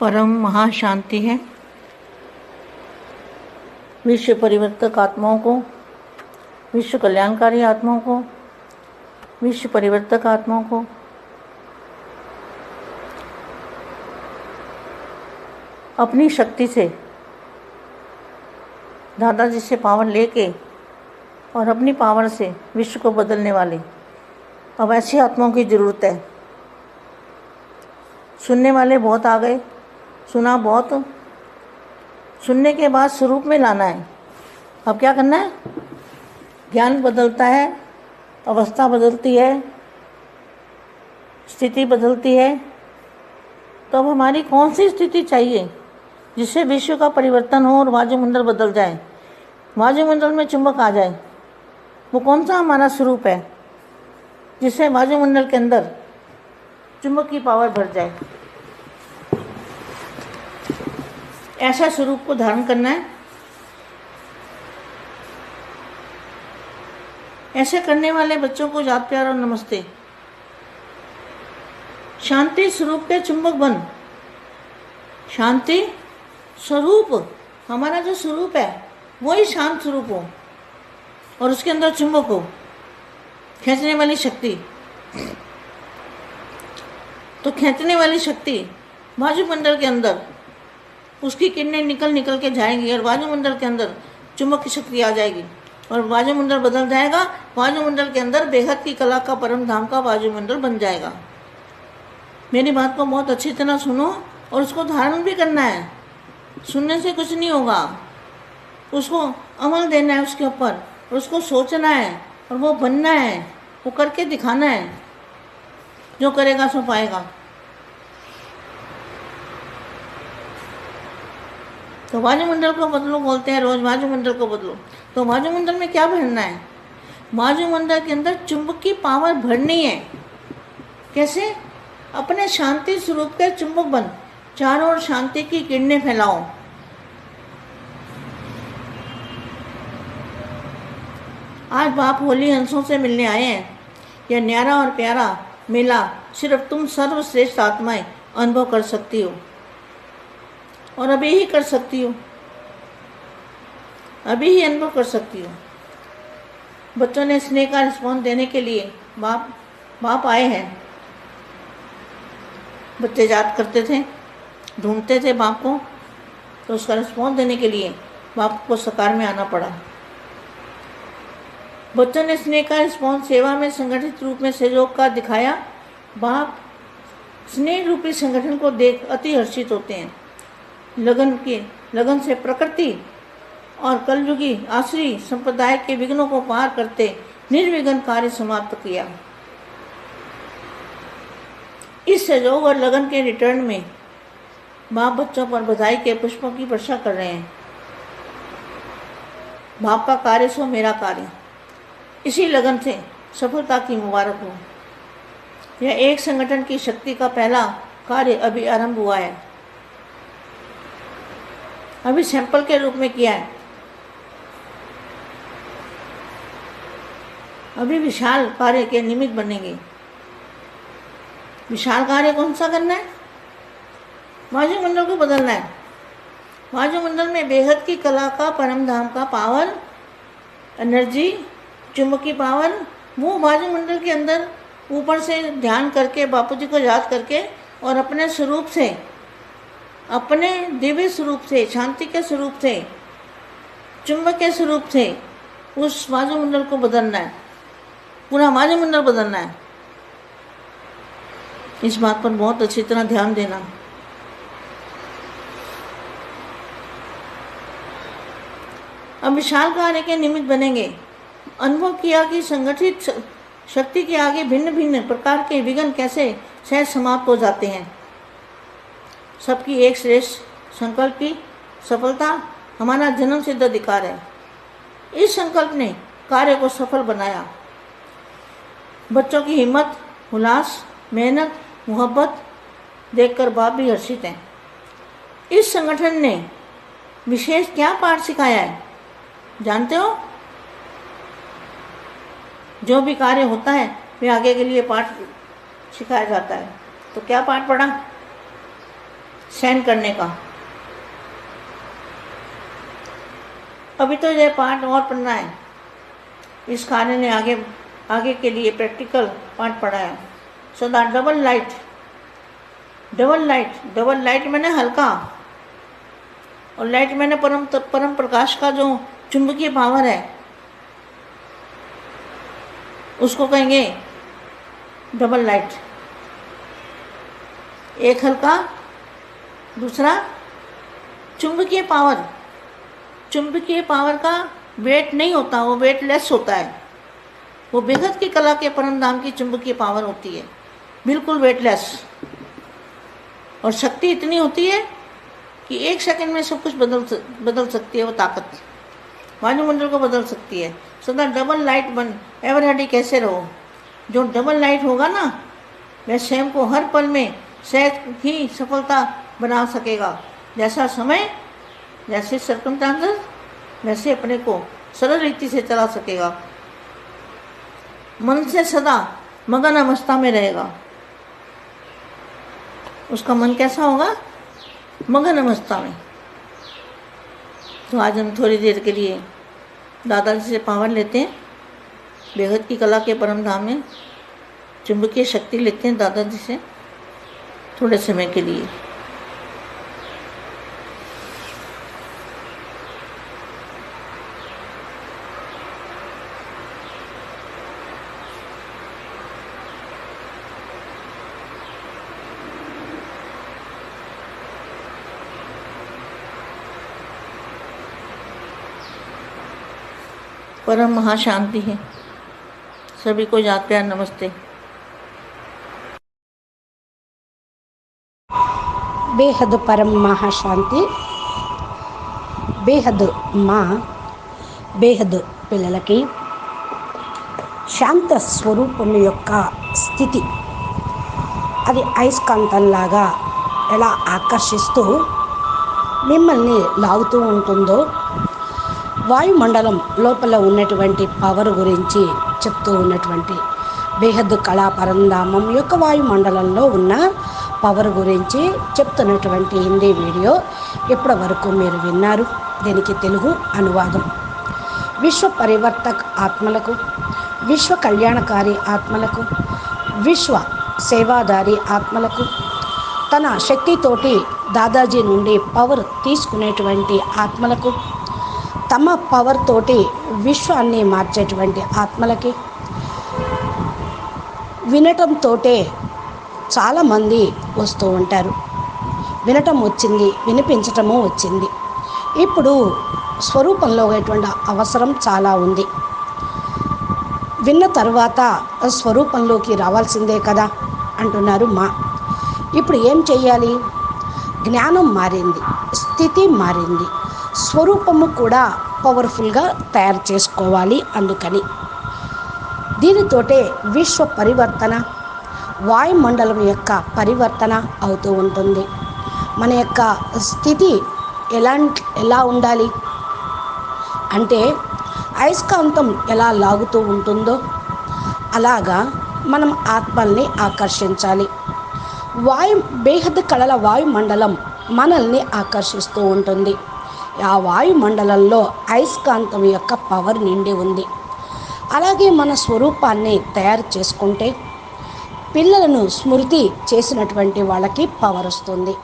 परम महाशांति है। विश्व परिवर्तक आत्माओं को, विश्व कल्याणकारी आत्माओं को, विश्व परिवर्तक आत्माओं को। अपनी शक्ति से, दादाजी से पावर लेके और अपनी पावर से विश्व को बदलने वाले। अब ऐसी आत्माओं की ज़रूरत है। सुनने वाले बहुत आ गए। सुना बहुत। सुनने के बाद स्वरूप में लाना है। अब क्या करना है? ज्ञान बदलता है, अवस्था बदलती है, स्थिति बदलती है। तो अब हमारी कौन सी स्थिति चाहिए जिससे विश्व का परिवर्तन हो और वायुमंडल बदल जाए? वायुमंडल में चुंबक आ जाए। वो कौन सा हमारा स्वरूप है जिससे वायुमंडल के अंदर चुंबक की पावर भर जाए? ऐसा स्वरूप को धारण करना है। ऐसे करने वाले बच्चों को याद प्यार और नमस्ते। शांति स्वरूप के चुंबक बन। शांति स्वरूप, हमारा जो स्वरूप है, वही शांत स्वरूप हो और उसके अंदर चुंबक हो, खींचने वाली शक्ति। तो खींचने वाली शक्ति वायुमंडल के अंदर उसकी किरणें निकल निकल के जाएँगी और वायुमंडल के अंदर चुंबक की शक्ति आ जाएगी। और वायुमंडल बदल जाएगा वायुमंडल के अंदर बेहद की कला का, परम धाम का वायुमंडल बन जाएगा। मेरी बात को बहुत अच्छी तरह सुनो और उसको धारण भी करना है। सुनने से कुछ नहीं होगा। उसको अमल देना है उसके ऊपर, और उसको सोचना है, और वो बनना है, वो करके दिखाना है। जो करेगा सो पाएगा। तो वायुमंडल को बदलो बोलते हैं रोज, वायुमंडल को बदलो। तो वायुमंडल में क्या भरना है? वायुमंडल के अंदर चुंबक की पावर भरनी है। कैसे? अपने शांति स्वरूप के चुंबक बन, चारों ओर शांति की किरणें फैलाओ। आज बाप होली हंसों से मिलने आए हैं। यह न्यारा और प्यारा मेला सिर्फ़ तुम सर्वश्रेष्ठ आत्माएँ अनुभव कर सकती हो। और अभी ही कर सकती हूँ। अभी ही अनुभव कर सकती हूँ। बच्चों ने स्नेह का रिस्पॉन्स देने के लिए बाप बाप आए हैं। बच्चे याद करते थे, ढूंढते थे बाप को तो उसका रिस्पॉन्स देने के लिए बाप को सकार में आना पड़ा। बच्चों ने स्नेह का रिस्पॉन्स सेवा में संगठित रूप में सहयोग का दिखाया। बाप स्नेह रूपी संगठन को देख अति हर्षित होते हैं। लगन के, लगन से प्रकृति और कलयुगी आश्री संप्रदाय के विघ्नों को पार करते निर्विघ्न कार्य समाप्त किया। इस सहयोग और लगन के रिटर्न में माँ बच्चों पर बधाई के पुष्पों की वर्षा कर रहे हैं। बाप का कार्य सो मेरा कार्य। इसी लगन से सफलता की मुबारक हो। यह एक संगठन की शक्ति का पहला कार्य अभी आरंभ हुआ है। अभी सैंपल के रूप में किया है। अभी विशाल कार्य के निमित्त बनेंगे। विशाल कार्य कौन सा करना है? वायुमंडल को बदलना है। वायुमंडल में बेहद की कला का, परम धाम का पावर एनर्जी चुंबकी पावर वो वायुमंडल के अंदर ऊपर से ध्यान करके बापू जी को याद करके और अपने स्वरूप से अपने दिव्य स्वरूप से शांति के स्वरूप से चुंबक के स्वरूप से उस वायुमंडल को बदलना है। पूरा वायुमंडल बदलना है। इस बात पर बहुत अच्छी तरह ध्यान देना। अब विशाल कार्य के निमित्त बनेंगे। अनुभव किया कि संगठित शक्ति के आगे भिन्न भिन्न प्रकार के विघ्न कैसे सह समाप्त हो जाते हैं। सबकी एक श्रेष्ठ संकल्प की सफलता हमारा जन्म सिद्ध अधिकार है। इस संकल्प ने कार्य को सफल बनाया। बच्चों की हिम्मत, उल्लास, मेहनत, मोहब्बत देखकर बाप भी हर्षित हैं। इस संगठन ने विशेष क्या पाठ सिखाया है? जानते हो? जो भी कार्य होता है, वे आगे के लिए पाठ सिखाया जाता है। तो क्या पाठ पढ़ा? सहन करने का। अभी तो यह पार्ट और पढ़ना है। इस कार्य ने आगे आगे के लिए प्रैक्टिकल पार्ट पढ़ाया। So the double light double light double light मैंने हल्का, और लाइट मैंने परम परम प्रकाश का जो चुंबकीय पावर है, उसको कहेंगे डबल लाइट एक हल्का दूसरा, चुंबकीय पावर। चुंबकीय पावर का वेट नहीं होता, वो वेट लेस होता है। वो बेहद की कला के परम धाम की चुंबकीय पावर होती है। बिल्कुल वेटलेस। और शक्ति इतनी होती है कि एक सेकंड में सब कुछ बदल बदल सकती है, वो ताकत। वायुमंडल को बदल सकती है। सदा डबल लाइट बन, एवर हेडी कैसे रहो? जो डबल लाइट होगा ना, वह स्वयं को हर पल में सहज ही, सफलता बना सकेगा। जैसा समय, जैसे सर्कमस्टांसेस वैसे अपने को सरल रीति से चला सकेगा। मन से सदा मगन अवस्था में रहेगा। उसका मन कैसा होगा? मगन अवस्था में। तो आज हम थोड़ी देर के लिए दादाजी से पावर लेते हैं। बेहद की कला के परम धाम में चुंबकीय शक्ति लेते हैं दादाजी से थोड़े समय के लिए परम महाशांति है सभी को याद प्यार नमस्ते బేహద్ పరం మహాశాంతి బేహద్ మా బేహద్ పిల్లలకి శాంత స్వరూపం యొక్క స్థితి అది అయస్కాంతంలాగా ఎలా ఆకర్షిస్తూ మిమ్మల్ని లాగుతూ ఉంటుందో వాయుమండలం లోపల ఉన్నటువంటి పవర్ గురించి చెప్తూ ఉన్నటువంటి బేహద్ కళా పరంధామం యొక్క వాయుమండలంలో ఉన్న పవర్ గురించి చెప్తున్నటువంటి హిందీ వీడియో ఇప్పటి వరకు మీరు విన్నారు? దీనికి తెలుగు అనువాదం. విశ్వ పరివర్తక్ ఆత్మలకు విశ్వ కళ్యాణకారి ఆత్మలకు విశ్వ సేవాదారి ఆత్మలకు తన శక్తితోటి దాదాజీ నుండి పవర్ తీసుకునేటువంటి ఆత్మలకు తమ పవర్ తోటి విశ్వాన్ని మార్చేటువంటి ఆత్మలకి వినటంతోటే చాలామంది వస్తూ ఉంటారు. వినటం వచ్చింది వినిపించటము వచ్చింది. ఇప్పుడు స్వరూపంలో ఉన్నటువంటి అవసరం చాలా ఉంది. విన్న తర్వాత స్వరూపంలోకి రావాల్సిందే కదా అంటున్నారు మా. ఇప్పుడు ఏం చేయాలి జ్ఞానం మారింది స్థితి మారింది. స్వరూపము కూడా పవర్ఫుల్గా తయారు చేసుకోవాలి అందుకని. దీనితోటే విశ్వ పరివర్తన వాయుమండలం యొక్క పరివర్తన అవుతూ ఉంటుంది. మన యొక్క స్థితి ఎలా ఎలా ఉండాలి? అంటే అయస్కాంతం ఎలా లాగుతూ ఉంటుందో అలాగా మనం ఆత్మల్ని ఆకర్షించాలి. వాయు బేహద్ కళల వాయుమండలం మనల్ని ఆకర్షిస్తూ ఉంటుంది. ఆ వాయుమండలంలో అయస్కాంతం యొక్క పవర్ నిండి ఉంది. అలాగే మన స్వరూపాన్ని తయారు చేసుకుంటే పిల్లలను స్మృతి చేసినటువంటి వాళ్ళకి పవర్ వస్తుంది.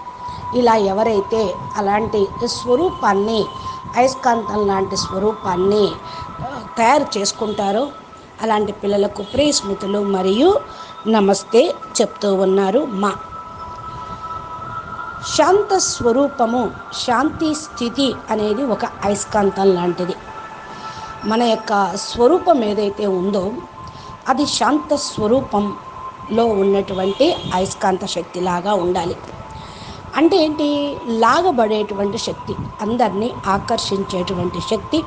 ఇలా ఎవరైతే అలాంటి స్వరూపాన్ని అయస్కాంతం లాంటి స్వరూపాన్ని తయారు చేసుకుంటారో అలాంటి పిల్లలకు ప్రియ స్మృతులు మరియు నమస్తే చెప్తూ ఉన్నారు మా శాంత స్వరూపము శాంతి స్థితి అనేది ఒక అయస్కాంతం లాంటిది. మన యొక్క స్వరూపం ఏదైతే ఉందో అది శాంత స్వరూపంలో ఉన్నటువంటి అయస్కాంత శక్తిలాగా ఉండాలి. అంటే ఏంటి? లాగబడేటువంటి శక్తి అందరినీ ఆకర్షించేటువంటి శక్తి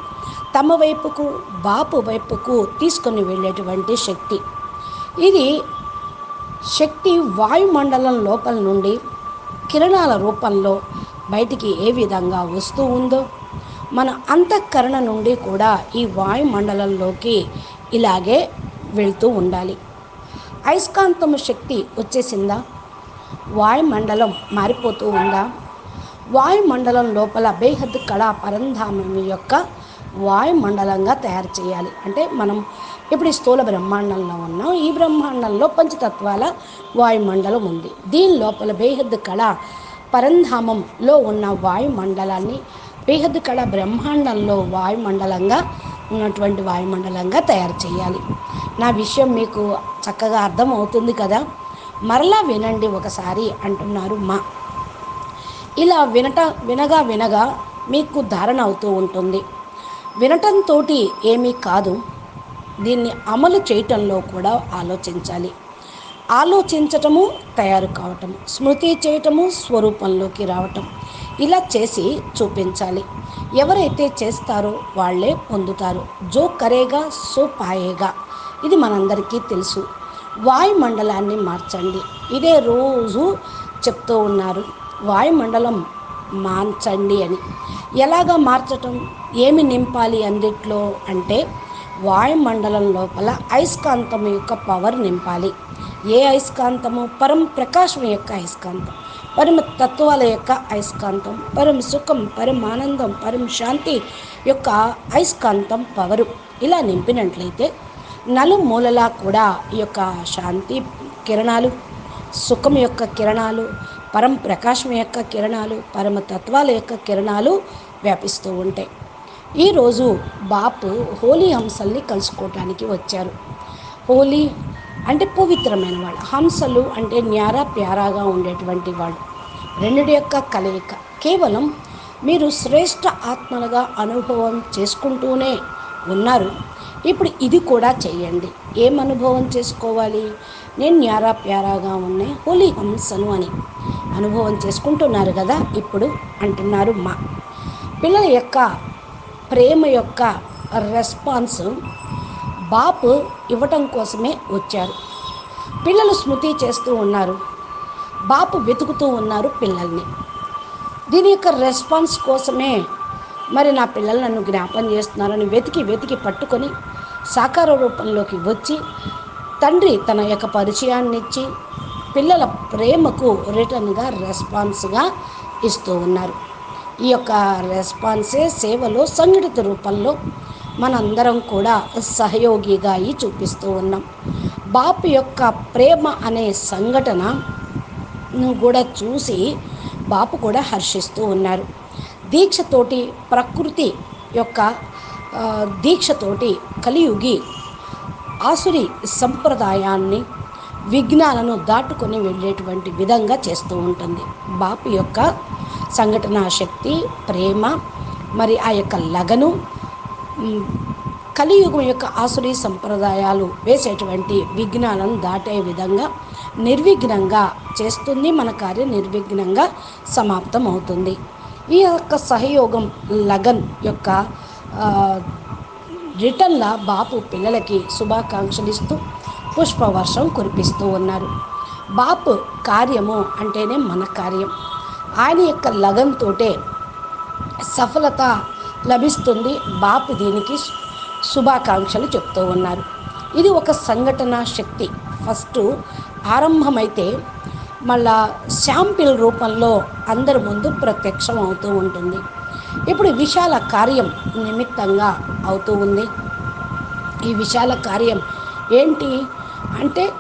తమ వైపుకు బాపు వైపుకు తీసుకొని వెళ్ళేటువంటి శక్తి. ఇది శక్తి వాయుమండలం లోపల నుండి కిరణాల రూపంలో బయటికి ఏ విధంగా వస్తూ ఉందో మన అంతఃకరణ నుండి కూడా ఈ వాయుమండలంలోకి ఇలాగే వెళ్తూ ఉండాలి. అయస్కాంతము శక్తి వచ్చేసిందా? వాయుమండలం మారిపోతూ ఉందా? వాయుమండలం లోపల బేహద్ కళా పరంధామం యొక్క వాయుమండలంగా తయారు చేయాలి. అంటే మనం ఇప్పుడు ఈ స్థూల బ్రహ్మాండంలో ఉన్నాం. ఈ బ్రహ్మాండంలో పంచతత్వాల వాయుమండలం ఉంది. దీని లోపల బేహద్ కళ పరంధామంలో ఉన్న వాయుమండలాన్ని బేహద్ కళ బ్రహ్మాండంలో వాయుమండలంగా ఉన్నటువంటి వాయుమండలంగా తయారు చేయాలి. నా విషయం మీకు చక్కగా అర్థం అవుతుంది కదా? మరలా వినండి ఒకసారి అంటున్నారు మా. ఇలా వినట వినగా వినగా మీకు ధారణ అవుతూ ఉంటుంది. వినటంతో ఏమీ కాదు. దీన్ని అమలు చేయటంలో కూడా ఆలోచించాలి. ఆలోచించటము తయారు కావటం స్మృతి చేయటము స్వరూపంలోకి రావటం. ఇలా చేసి చూపించాలి. ఎవరైతే చేస్తారో వాళ్ళే పొందుతారు. జో కరేగా సో పాయేగా. ఇది మనందరికీ తెలుసు. వాయుమండలాన్ని మార్చండి. ఇదే రోజు చెప్తూ ఉన్నారు. వాయుమండలం మార్చండి అని. ఎలాగా మార్చటం? ఏమి నింపాలి అందిట్లో అంటే వాయుమండలం లోపల అయస్కాంతం యొక్క పవర్ నింపాలి. ఏ అయస్కాంతము? పరం ప్రకాశం యొక్క అయస్కాంతం. పరమ తత్వాల యొక్క అయస్కాంతం. పరం సుఖం పరం ఆనందం పరం శాంతి యొక్క అయస్కాంతం పవరు ఇలా నింపినట్లయితే నలుమూలలా కూడా ఈ యొక్క శాంతి కిరణాలు సుఖం యొక్క కిరణాలు పరం ప్రకాశం యొక్క కిరణాలు పరమ తత్వాల యొక్క కిరణాలు వ్యాపిస్తూ ఉంటాయి. ఈరోజు బాపు హోలీ హంసల్ని కలుసుకోవటానికి వచ్చారు. హోలీ అంటే పవిత్రమైన వాళ్ళు. హంసలు అంటే న్యారా ప్యారాగా ఉండేటువంటి వాళ్ళు. రెండిటి యొక్క కలయిక. కేవలం మీరు శ్రేష్ఠ ఆత్మలుగా అనుభవం చేసుకుంటూనే ఉన్నారు. ఇప్పుడు ఇది కూడా చేయండి. ఏం అనుభవం చేసుకోవాలి? నేను న్యారా ప్యారాగా ఉన్నాయి హోలీ హంసను అని అనుభవం చేసుకుంటున్నారు కదా? ఇప్పుడు అంటున్నారు మా. పిల్లల యొక్క ప్రేమ యొక్క రెస్పాన్స్ బాపు ఇవ్వటం కోసమే వచ్చారు. పిల్లలు స్మృతి చేస్తూ ఉన్నారు. బాపు వెతుకుతూ ఉన్నారు పిల్లల్ని. దీని యొక్క రెస్పాన్స్ కోసమే మరి నా పిల్లలు నన్ను జ్ఞాపం చేస్తున్నారని వెతికి వెతికి పట్టుకొని సాకార రూపంలోకి వచ్చి తండ్రి తన యొక్క పరిచయాన్ని ఇచ్చి పిల్లల ప్రేమకు రిటర్న్గా రెస్పాన్స్గా ఇస్తూ ఉన్నారు. ఈ యొక్క రెస్పాన్సే సేవలో సంఘటిత రూపంలో మనందరం కూడా సహయోగిగా అయి చూపిస్తూ ఉన్నాం. బాపు యొక్క ప్రేమ అనే సంఘటన కూడా చూసి బాపు కూడా హర్షిస్తూ ఉన్నారు. దీక్షతోటి ప్రకృతి యొక్క దీక్షతోటి కలియుగి ఆసురి సంప్రదాయాన్ని విఘ్నాలను దాటుకొని వెళ్ళేటువంటి విధంగా చేస్తూ ఉంటుంది. బాపు యొక్క సంఘటనా శక్తి ప్రేమ మరి ఆ యొక్క లగను కలియుగం యొక్క ఆసురి సంప్రదాయాలు వేసేటువంటి విఘ్నాలను దాటే విధంగా నిర్విఘ్నంగా చేస్తుంది మన కార్యం నిర్విఘ్నంగా సమాప్తం అవుతుంది ఈ యొక్క సహయోగం లగన్ యొక్క రిటర్న్ల బాపు పిల్లలకి శుభాకాంక్షలు ఇస్తూ పుష్పవర్షం కురిపిస్తూ ఉన్నారు. బాపు కార్యము అంటేనే మన కార్యం. ఆయన యొక్క లగన్తోటే సఫలత లభిస్తుంది. బాపు దీనికి శుభాకాంక్షలు చెప్తూ ఉన్నారు. ఇది ఒక సంఘటన శక్తి. ఫస్ట్ ఆరంభమైతే మళ్ళా శాంపిల్ రూపంలో అందరి ముందు ప్రత్యక్షం అవుతూ ఉంటుంది. ఇప్పుడు విశాల కార్యం నిమిత్తంగా అవుతూ ఉంది. ఈ విశాల కార్యం ఏంటి అంటే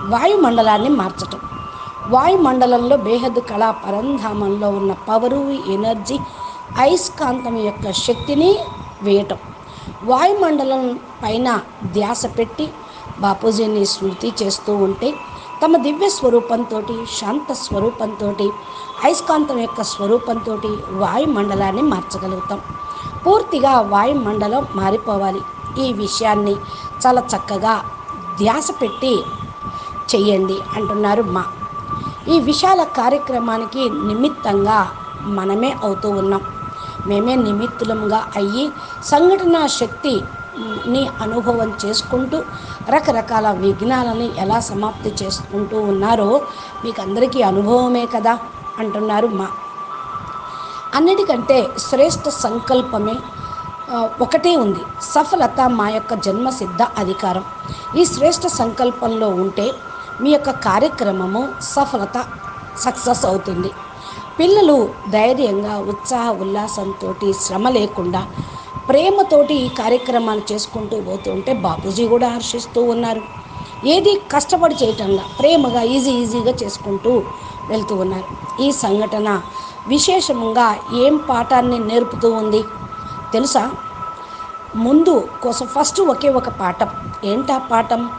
వాయుమండలాన్ని మార్చటం. వాయుమండలంలో బేహద్ కళా పరంధామంలో ఉన్న పవరు ఎనర్జీ అయస్కాంతం యొక్క శక్తిని వేయటం. వాయుమండలం పైన ధ్యాస పెట్టి బాపూజీని స్మృతి చేస్తూ ఉంటే తమ దివ్య స్వరూపంతో శాంత స్వరూపంతో అయస్కాంతం యొక్క స్వరూపంతో వాయుమండలాన్ని మార్చగలుగుతాం. పూర్తిగా వాయుమండలం మారిపోవాలి. ఈ విషయాన్ని చాలా చక్కగా ధ్యాస పెట్టి చేయండి అంటున్నారు మా ఈ విశాల కార్యక్రమానికి నిమిత్తంగా మనమే అవుతూ ఉన్నాం. మేమే నిమిత్తులంగా అయ్యి సంఘటన శక్తి ని అనుభవం చేసుకుంటూ రకరకాల విఘ్నాలని ఎలా సమాప్తి చేసుకుంటూ ఉన్నారో మీకు అందరికీ అనుభవమే కదా అంటున్నారు మా. అన్నిటికంటే శ్రేష్ఠ సంకల్పమే ఒకటే ఉంది. సఫలత మా యొక్క జన్మసిద్ధ అధికారం. ఈ శ్రేష్ఠ సంకల్పంలో ఉంటే మీ యొక్క కార్యక్రమము సఫలత సక్సెస్ అవుతుంది. పిల్లలు ధైర్యంగా ఉత్సాహ ఉల్లాసంతో శ్రమ లేకుండా ప్రేమతోటి ఈ కార్యక్రమాలు చేసుకుంటూ పోతుంటే బాపూజీ కూడా హర్షిస్తూ ఉన్నారు. ఏది కష్టపడి చేయటంగా ప్రేమగా ఈజీ ఈజీగా చేసుకుంటూ వెళ్తూ ఉన్నారు. ఈ సంఘటన విశేషంగా ఏం పాఠాన్ని నేర్పుతూ ఉంది? తెలుసా? ముందు కోసం ఫస్ట్ ఒకే ఒక పాఠం. ఏంటా పాఠం?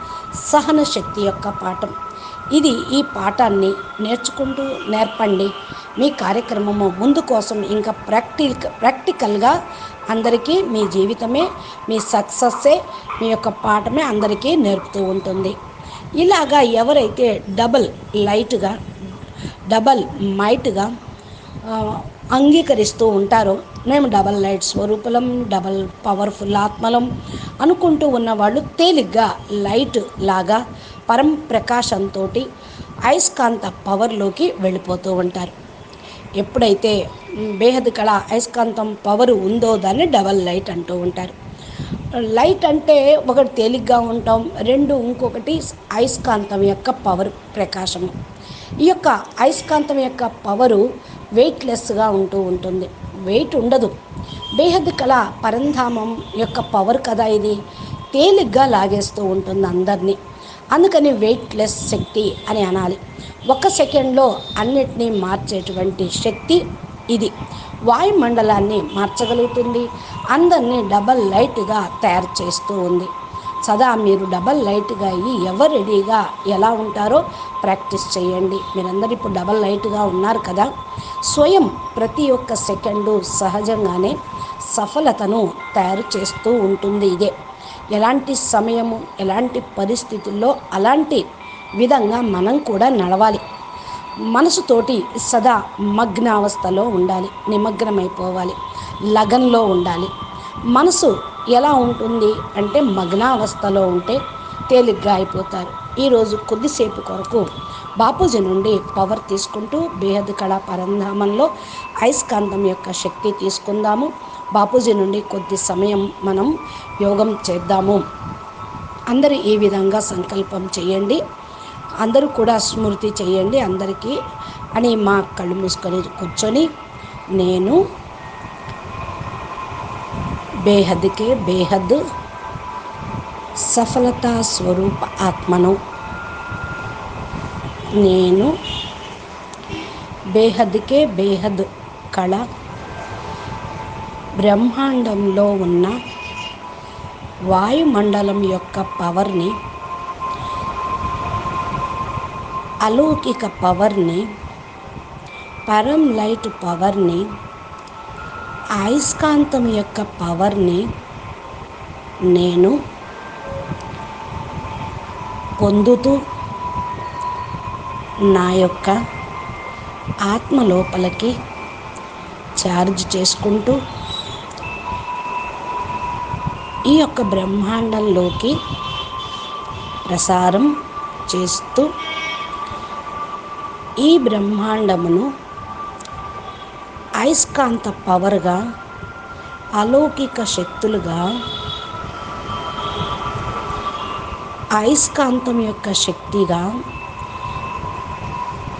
సహన శక్తి యొక్క పాఠం. ఇది ఈ పాఠాన్ని నేర్చుకుంటూ నేర్పండి. మీ కార్యక్రమము ముందు కోసం ఇంకా ప్రాక్టిక ప్రాక్టికల్గా అందరికీ మీ జీవితమే మీ సక్సెస్సే మీ యొక్క పాఠమే అందరికీ నేర్పుతూ ఉంటుంది. ఇలాగా ఎవరైతే డబల్ లైట్గా డబల్ మైట్గా అంగీకరిస్తూ ఉంటారో. మేము డబల్ లైట్ స్వరూపులం డబల్ పవర్ఫుల్ ఆత్మలం అనుకుంటూ ఉన్నవాళ్ళు తేలిగ్గా లైట్ లాగా పరం ప్రకాశంతో అయస్కాంత పవర్లోకి వెళ్ళిపోతూ ఉంటారు. ఎప్పుడైతే బేహద్ కళ అయస్కాంతం పవర్ ఉందో దాన్ని డబల్ లైట్ అంటూ ఉంటారు. లైట్ అంటే ఒకటి తేలిగ్గా ఉంటాం రెండు ఇంకొకటి అయస్కాంతం యొక్క పవర్ ప్రకాశము. ఈ యొక్క అయస్కాంతం యొక్క పవరు వెయిట్లెస్గా ఉంటూ ఉంటుంది. వెయిట్ ఉండదు. బేహద్ కళ పరంధామం యొక్క పవర్ కదా ఇది. తేలిగ్గా లాగేస్తూ ఉంటుంది అందరినీ. అందుకని వెయిట్లెస్ శక్తి అని అనాలి. ఒక సెకండ్లో అన్నిటినీ మార్చేటువంటి శక్తి ఇది. వాయుమండలాన్ని మార్చగలుగుతుంది. అందరినీ డబల్ లైట్గా తయారు చేస్తూ ఉంది. సదా మీరు డబల్ లైట్గా అయ్యి ఎవరు రెడీగా ఎలా ఉంటారో ప్రాక్టీస్ చేయండి. మీరందరూ ఇప్పుడు డబల్ లైట్గా ఉన్నారు కదా? స్వయం ప్రతి ఒక్క సెకండు సహజంగానే సఫలతను తయారు చేస్తూ ఉంటుంది ఇదే. ఎలాంటి సమయము ఎలాంటి పరిస్థితుల్లో అలాంటి విధంగా మనం కూడా నడవాలి. మనసుతోటి సదా మగ్నావస్థలో ఉండాలి నిమగ్నమైపోవాలి లగన్లో ఉండాలి. మనసు ఎలా ఉంటుంది అంటే మగ్నావస్థలో ఉంటే తేలిగ్గా అయిపోతారు. ఈరోజు కొద్దిసేపు కొరకు బాపూజీ నుండి పవర్ తీసుకుంటూ బేహద్ కళా పరంధామంలో అయస్కాంతం యొక్క శక్తి తీసుకుందాము. బాపూజీ నుండి కొద్ది సమయం మనం యోగం చేద్దాము. అందరూ ఈ విధంగా సంకల్పం చేయండి. అందరూ కూడా స్మృతి చేయండి అందరికీ అని మా కళ్ళు మూసుకొని కూర్చొని నేను బేహద్కే బేహద్ సఫలతా స్వరూప ఆత్మను నేను బేహద్కే బేహద్ కళ బ్రహ్మాండంలో ఉన్న వాయుమండలం యొక్క పవర్ని అలౌకిక పవర్ని పరం లైట్ పవర్ని అయస్కాంతం యొక్క పవర్ని నేను పొందుతూ నా యొక్క ఆత్మ లోపలికి ఛార్జ్ చేసుకుంటూ ఈ యొక్క బ్రహ్మాండంలోకి ప్రసారం చేస్తూ ఈ బ్రహ్మాండమును అయస్కాంత పవర్గా అలౌకిక శక్తులుగా అయస్కాంతం యొక్క శక్తిగా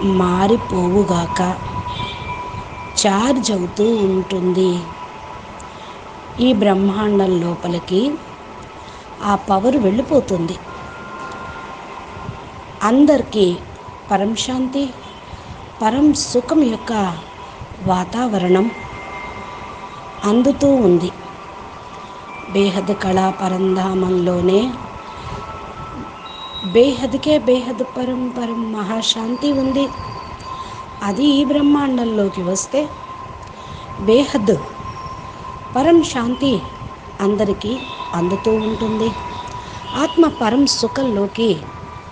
మారిపోవుగాక ఛార్జ్ అవుతూ ఉంటుంది. ఈ బ్రహ్మాండం లోపలికి ఆ పవర్ వెళ్ళిపోతుంది. అందరికీ పరం శాంతి పరం సుఖం యొక్క వాతావరణం అందుతూ ఉంది. బేహద్ కళా పరంధామంలోనే బేహద్కే బేహద్ పరం పరం మహాశాంతి ఉంది. అది ఈ బ్రహ్మాండంలోకి వస్తే బేహద్ పరం శాంతి అందరికీ అందుతూ ఉంటుంది. ఆత్మ పరం సుఖంలోకి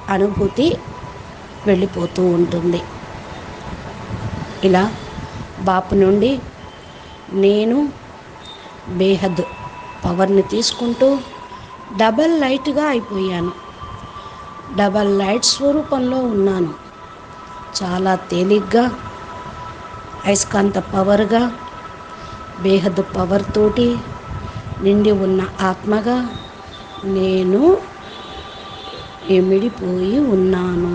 అనుభూతి వెళ్ళిపోతూ ఉంటుంది. ఇలా బాపు నుండి నేను బేహద్ పవర్ని తీసుకుంటూ డబల్ లైట్గా అయిపోయాను. డబల్ లైట్ స్వరూపంలో ఉన్నాను. చాలా తేలిగ్గా అయస్కాంత పవర్గా బేహద్ పవర్ తోటి నిండి ఉన్న ఆత్మగా నేను ఎమిడిపోయి ఉన్నాను.